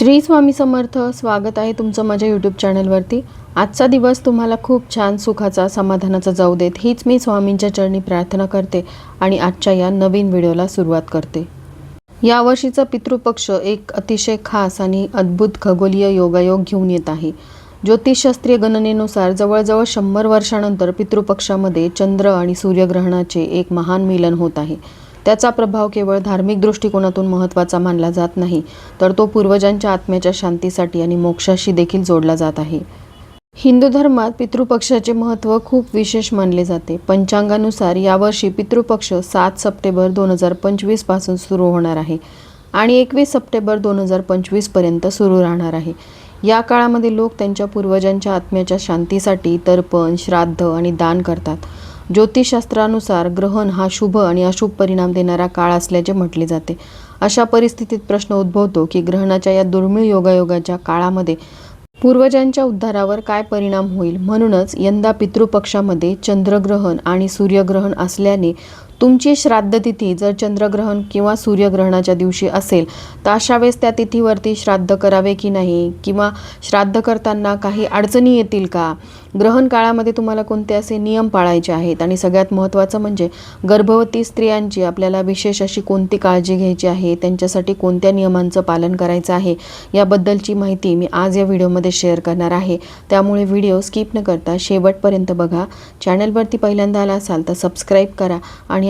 श्री स्वामी समर्थ स्वागत आहे तुमचं माझ्या यूट्यूब चॅनलवरती आजचा दिवस तुम्हाला खूप छान सुखाचा समाधानाचा जाऊ देत. हीच मी स्वामींच्या चरणी प्रार्थना करते आणि आजच्या या नवीन व्हिडिओला सुरुवात करते. यावर्षीचा पितृपक्ष एक अतिशय खास आणि अद्भुत खगोलीय योगायोग घेऊन येत आहे. ज्योतिषशास्त्रीय गणनेनुसार जवळजवळ शंभर वर्षानंतर पितृपक्षामध्ये चंद्र आणि सूर्यग्रहणाचे एक महान मिलन होत आहे. त्याचा प्रभाव केवळ धार्मिक दृष्टिकोनातून महत्त्वाचा मानला जात नाही तर तो पूर्वजांच्या आत्म्याच्या शांतीसाठी आणि मोक्षाशी देखील जोडला जात आहे. हिंदू धर्मात पितृपक्षाचे महत्त्व खूप विशेष मानले जाते. पंचांगानुसार यावर्षी पितृपक्ष सात सप्टेंबर दोन हजार पंचवीसपासून सुरू होणार आहे आणि एकवीस सप्टेंबर दोन हजार पंचवीसपर्यंत सुरू राहणार आहे. या काळामध्ये लोक त्यांच्या पूर्वजांच्या आत्म्याच्या शांतीसाठी तर्पण श्राद्ध आणि दान करतात. ज्योतिषशास्त्रानुसार ग्रहण हा शुभ आणि अशुभ परिणाम देणारा काळ असल्याचे म्हटले जाते. अशा परिस्थितीत प्रश्न उद्भवतो की ग्रहणाच्या या दुर्मिळ योगायोगाच्या काळामध्ये पूर्वजांच्या उद्धारावर काय परिणाम होईल? म्हणूनच यंदा पितृपक्षामध्ये चंद्रग्रहण आणि सूर्यग्रहण असल्याने तुमची श्राद्ध तिथी जर चंद्रग्रहण किंवा सूर्यग्रहणाच्या दिवशी असेल तर अशा वेळेस त्या तिथीवरती श्राद्ध करावे की नाही? किंवा श्राद्ध करताना काही अडचणी येतील का? ग्रहण काळामध्ये तुम्हाला कोणते असे नियम पाळायचे आहेत? आणि सगळ्यात महत्त्वाचं म्हणजे गर्भवती स्त्रियांची आपल्याला विशेष अशी कोणती काळजी घ्यायची आहे? त्यांच्यासाठी कोणत्या नियमांचं पालन करायचं आहे? याबद्दलची माहिती मी आज या व्हिडिओमध्ये शेअर करणार आहे. त्यामुळे व्हिडिओ स्किप न करता शेवटपर्यंत बघा. चॅनलवरती पहिल्यांदा आला असाल तर सबस्क्राईब करा आणि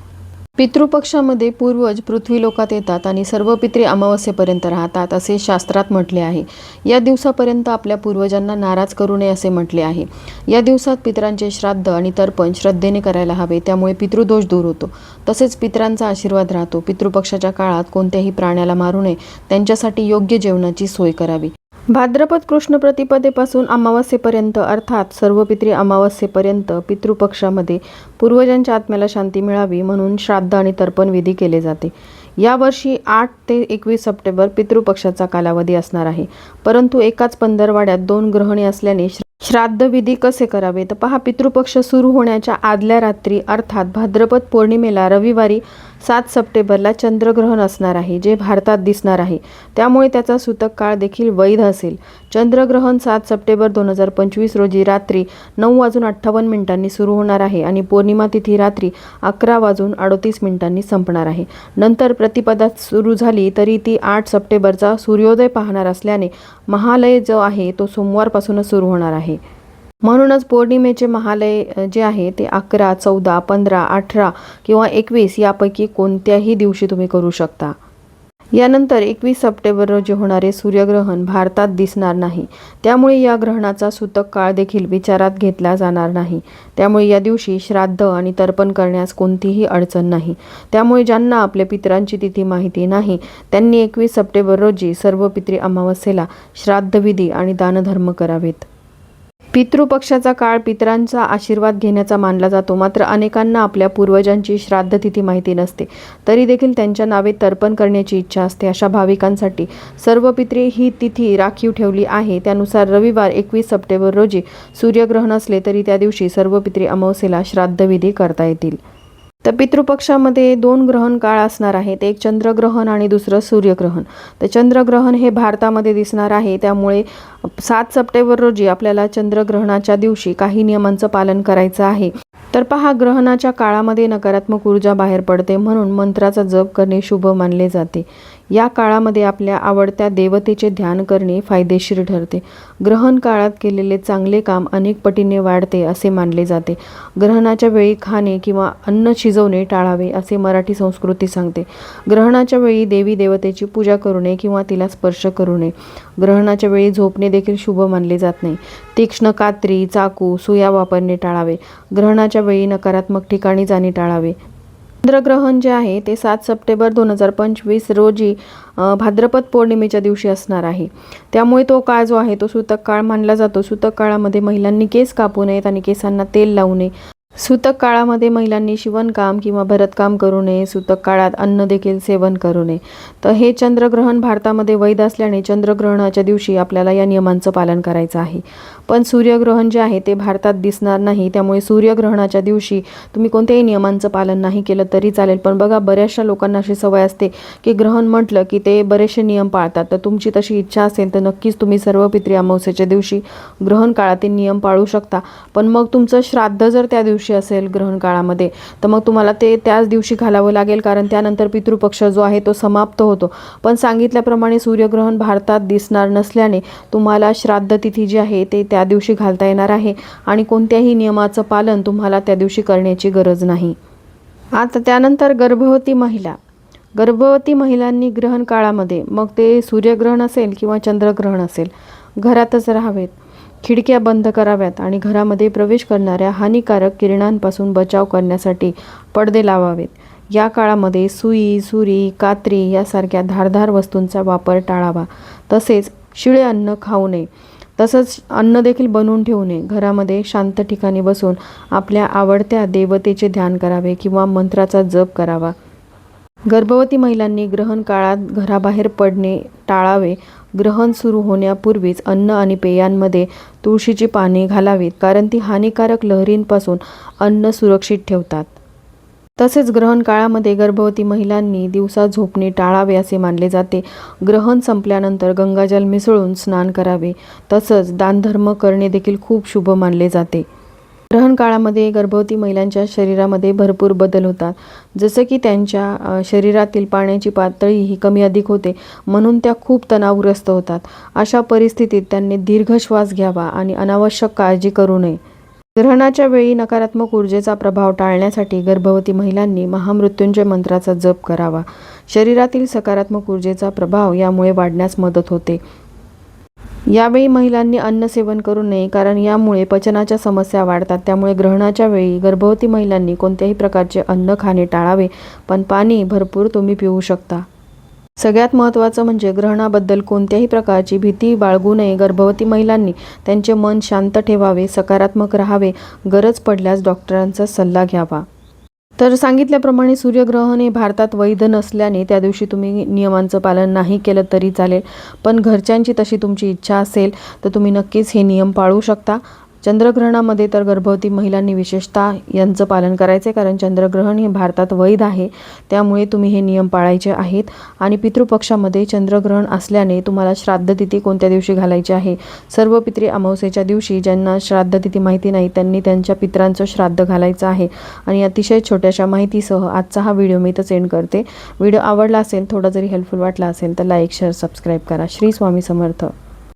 पितृपक्षामध्ये पूर्वज पृथ्वी लोकात येतात आणि सर्व पित्रे अमावस्येपर्यंत राहतात असे शास्त्रात म्हटले आहे. या दिवसापर्यंत आपल्या पूर्वजांना नाराज करू नये असे म्हटले आहे. या दिवसात पितरांचे श्राद्ध आणि तर्पण श्रद्धेने करायला हवे त्यामुळे पितृदोष दूर होतो. तसेच पितरांचा आशीर्वाद राहतो. पितृपक्षाच्या काळात कोणत्याही प्राण्याला मारू नये त्यांच्यासाठी योग्य जेवणाची सोय करावी. भाद्रपद कृष्ण प्रतिपदेपासून अमावस्येपर्यंत अर्थात सर्व पित्री अमावस्येपर्यंत पितृपक्षामध्ये पूर्वजांच्या आत्म्याला शांती मिळावी म्हणून श्राद्ध आणि तर्पण विधी केले जाते. यावर्षी आठ ते एकवीस सप्टेंबर पितृपक्षाचा कालावधी असणार आहे. परंतु एकाच पंधरवाड्यात दोन ग्रहणे असल्याने श्र- श्राद्धविधी कसे करावे तर पहा पितृपक्ष सुरू होण्याच्या आदल्या रात्री अर्थात भाद्रपद पौर्णिमेला रविवारी सात सप्टेंबरला चंद्रग्रहण असणार आहे जे भारतात दिसणार आहे. त्यामुळे त्याचा सूतक काळ देखील वैध असेल. चंद्रग्रहण सात सप्टेंबर दोन हजार पंचवीस रोजी रात्री नऊ वाजून अठ्ठावन्न मिनिटांनी सुरू होणार आहे आणि पौर्णिमा तिथी रात्री अकरा वाजून अडोतीस मिनिटांनी संपणार आहे. नंतर प्रतिपदा सुरू झाली तरी ती आठ सप्टेंबरचा सूर्योदय पाहणार असल्याने महालय जो आहे तो सोमवारपासूनच सुरू होणार आहे. म्हणूनच पौर्णिमेचे महालय जे आहे ते अकरा चौदा पंधरा अठरा किंवा एकवीस यापैकी कोणत्याही दिवशी तुम्ही करू शकता. यानंतर एकवीस सप्टेंबर रोजी होणारे सूर्यग्रहण भारतात दिसणार नाही. त्यामुळे या ग्रहणाचा सूतक काळ देखील विचारात घेतला जाणार नाही. त्यामुळे या दिवशी श्राद्ध आणि तर्पण करण्यास कोणतीही अडचण नाही. त्यामुळे ज्यांना आपल्या पितरांची तिथी माहिती नाही त्यांनी एकवीस सप्टेंबर रोजी सर्व पित्री अमावस्येला श्राद्धविधी आणि दानधर्म करावेत. पितृपक्षाचा काळ पितरांचा आशीर्वाद घेण्याचा मानला जातो. मात्र अनेकांना आपल्या पूर्वजांची श्राद्ध तिथी माहिती नसते. तरी देखील त्यांच्या नावे तर्पण करण्याची इच्छा असते. अशा भाविकांसाठी सर्व पित्री ही तिथी राखीव ठेवली आहे. त्यानुसार रविवार एकवीस सप्टेंबर रोजी सूर्यग्रहण असले तरी त्या दिवशी सर्व पित्री अमावस्येला श्राद्धविधी करता येतील. तर पितृपक्षामध्ये दोन ग्रहण काळ असणार आहेत एक चंद्रग्रहण आणि दुसरं सूर्यग्रहण. तर चंद्रग्रहण हे भारतामध्ये दिसणार आहे. त्यामुळे सात सप्टेंबर रोजी आपल्याला चंद्रग्रहणाच्या दिवशी काही नियमांचं पालन करायचं आहे. तर पहा ग्रहणाच्या काळामध्ये नकारात्मक ऊर्जा बाहेर पडते म्हणून मंत्राचा जप करणे शुभ मानले जाते. या काळामध्ये आपल्या आवडत्या देवतेचे ध्यान करणे फायदेशीर ठरते. ग्रहण काळात केलेले चांगले काम अनेक पटीने वाढते असे मानले जाते. ग्रहणाच्या वेळी खाणे किंवा अन्न शिजवणे टाळावे असे मराठी संस्कृती सांगते. ग्रहणाच्या वेळी देवी देवतेची पूजा करू नये किंवा तिला स्पर्श करू नये ग्रहणाच्या वेळी झोपणे देखील शुभ मानले जात नाही. तीक्ष्ण कात्री चाकू सुया वापरणे टाळावे. ग्रहणाच्या वेळी नकारात्मक ठिकाणी जाणे टाळावे. चंद्रग्रहण जे आहे ते सात सप्टेंबर दोन हजार पंचवीस रोजी भाद्रपद पौर्णिमेच्या दिवशी असणार आहे. त्यामुळे तो काळ जो आहे तो सूतक काळ मानला जातो. सूतक काळामध्ये महिलांनी केस कापू नयेत आणि केसांना तेल लावू नये. सूतक काळामध्ये महिलांनी शिवणकाम किंवा भरतकाम करू नये सूतक काळात अन्न देखील सेवन करू नये. तर हे चंद्रग्रहण भारतामध्ये वैध असल्याने चंद्रग्रहणाच्या दिवशी आपल्याला या नियमांचं पालन करायचं आहे. पण सूर्यग्रहण जे आहे ते भारतात दिसणार नाही त्यामुळे सूर्यग्रहणाच्या दिवशी तुम्ही कोणत्याही नियमांचं पालन नाही केलं तरी चालेल. पण बघा बऱ्याचशा लोकांना अशी सवय असते की ग्रहण म्हटलं की ते बरेचसे नियम पाळतात. तर तुमची तशी इच्छा असेल तर नक्कीच तुम्ही सर्व पित्री अमावस्येच्या दिवशी ग्रहण काळातील नियम पाळू शकता. पण मग तुमचं श्राद्ध जर त्या दिवशी असेल ग्रहण काळामध्ये तर मग तुम्हाला ते त्याच दिवशी घालावं लागेल कारण त्यानंतर पितृपक्ष जो आहे तो समाप्त होतो. पण सांगितल्याप्रमाणे सूर्यग्रहण भारतात दिसणार नसल्याने तुम्हाला श्राद्ध तिथी जी आहे ते त्या दिवशी घालता येणार आहे आणि कोणत्याही नियमाचं पालन तुम्हाला त्या दिवशी करण्याची गरज नाही. आता त्यानंतर गर्भवती महिला. गर्भवती महिलांनी ग्रहण काळामध्ये मग ते सूर्यग्रहण असेल किंवा चंद्रग्रहण असेल घरातच राहावेत. खिडक्या बंद कराव्यात आणि घरामध्ये प्रवेश करणाऱ्या हानिकारक किरणांपासून बचाव करण्यासाठी पडदे लावावेत. या काळामध्ये सुई सुरी कात्री यासारख्या धारधार वस्तूंचा वापर टाळावा. तसेच शिळे अन्न खाऊ नये. तसंच अन्न देखील बनवून ठेवू नये. घरामध्ये शांत ठिकाणी बसून आपल्या आवडत्या देवतेचे ध्यान करावे किंवा मंत्राचा जप करावा. गर्भवती महिलांनी ग्रहण काळात घराबाहेर पडणे टाळावे. ग्रहण सुरू होण्यापूर्वीच अन्न आणि पेयांमध्ये तुळशीची पाने घालावीत कारण ती हानिकारक लहरींपासून अन्न सुरक्षित ठेवतात. तसेच ग्रहण काळामध्ये गर्भवती महिलांनी दिवसा झोपणे टाळावे असे मानले जाते. ग्रहण संपल्यानंतर गंगाजल मिसळून स्नान करावे. तसंच दानधर्म करणे देखील खूप शुभ मानले जाते. ग्रहण काळामध्ये गर्भवती महिलांच्या शरीरामध्ये भरपूर बदल होतात. जसं की त्यांच्या शरीरातील पाण्याची पातळी ही कमी अधिक होते म्हणून त्या खूप तणावग्रस्त होतात. अशा परिस्थितीत त्यांनी दीर्घ श्वास घ्यावा आणि अनावश्यक काळजी करू नये. ग्रहणाच्या वेळी नकारात्मक ऊर्जेचा प्रभाव टाळण्यासाठी गर्भवती महिलांनी महामृत्युंजय मंत्राचा जप करावा. शरीरातील सकारात्मक ऊर्जेचा प्रभाव यामुळे वाढण्यास मदत होते. यावेळी महिलांनी अन्न सेवन करू नये कारण यामुळे पचनाच्या समस्या वाढतात. त्यामुळे ग्रहणाच्या वेळी गर्भवती महिलांनी कोणत्याही प्रकारचे अन्न खाणे टाळावे पण पाणी भरपूर तुम्ही पिऊ शकता. सगळ्यात महत्त्वाचं म्हणजे ग्रहणाबद्दल कोणत्याही प्रकारची भीती बाळगू नये. गर्भवती महिलांनी त्यांचे मन शांत ठेवावे सकारात्मक राहावे. गरज पडल्यास डॉक्टरांचा सल्ला घ्यावा. तर सांगितल्याप्रमाणे सूर्यग्रहण हे भारतात वैध नसल्याने त्या दिवशी तुम्ही नियमांचं पालन नाही केलं तरी चालेल. पण घरच्यांची तशी तुमची इच्छा असेल तर तुम्ही नक्कीच हे नियम पाळू शकता. चंद्रग्रहणामध्ये तर गर्भवती महिलांनी विशेषतः यांचं पालन करायचं आहे कारण चंद्रग्रहण हे भारतात वैध आहे. त्यामुळे तुम्ही हे नियम पाळायचे आहेत. आणि पितृपक्षामध्ये चंद्रग्रहण असल्याने तुम्हाला श्राद्धतिथी कोणत्या दिवशी घालायची आहे? सर्व पित्री अमावस्येच्या दिवशी ज्यांना श्राद्धतिथी माहिती नाही त्यांनी त्यांच्या पित्रांचं श्राद्ध घालायचं आहे. आणि अतिशय छोट्याशा माहितीसह आजचा हा व्हिडिओ मी इथं सेंड करते. व्हिडिओ आवडला असेल थोडा जरी हेल्पफुल वाटला असेल तर लाईक शेअर सबस्क्राईब करा. श्री स्वामी समर्थ.